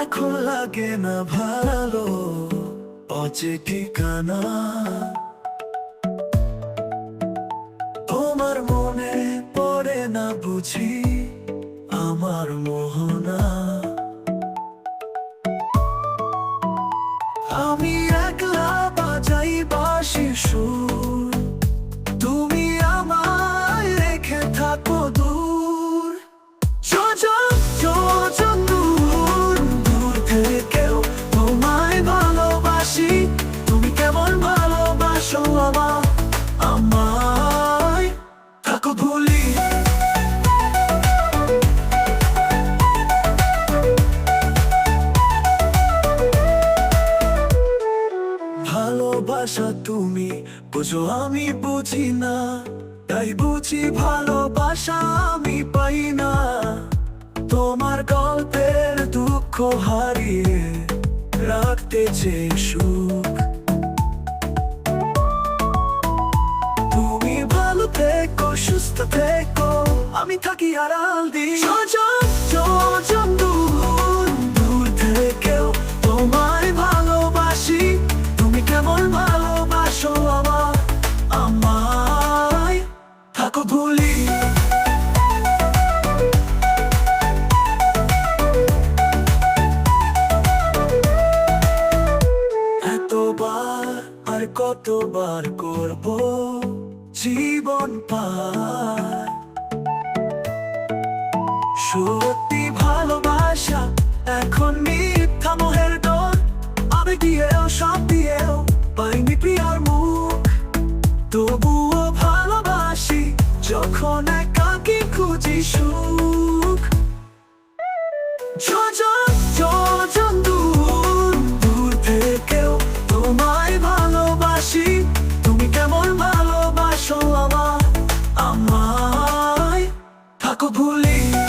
এখন লাগে না ভালো অচে ঠিকানা তোমার মনে পড়ে না বুঝি আমার মোহনা। আমি ভালোবাসা তুমি, বুঝো আমি বুঝি না, তাই বুঝি ভালোবাসা আমি পাই না। তোমার গল্পের দুঃখ হারিয়ে রাখতে চেয়ে সুখ। তুমি ভালো থেকো, সুস্থ থেকো, আমি থাকি আড়াল দিই সজন সজন কতবার করব জীবন পার? সত্যি ভালোবাসা এখন মিথ্যা মোহের ডর। আমি দিয়েও সব দিয়েও পাইনি প্রিয়ার মুখ। তবুও ভালোবাসি, যখন একাকি খুঁজি সুখ। ভুলি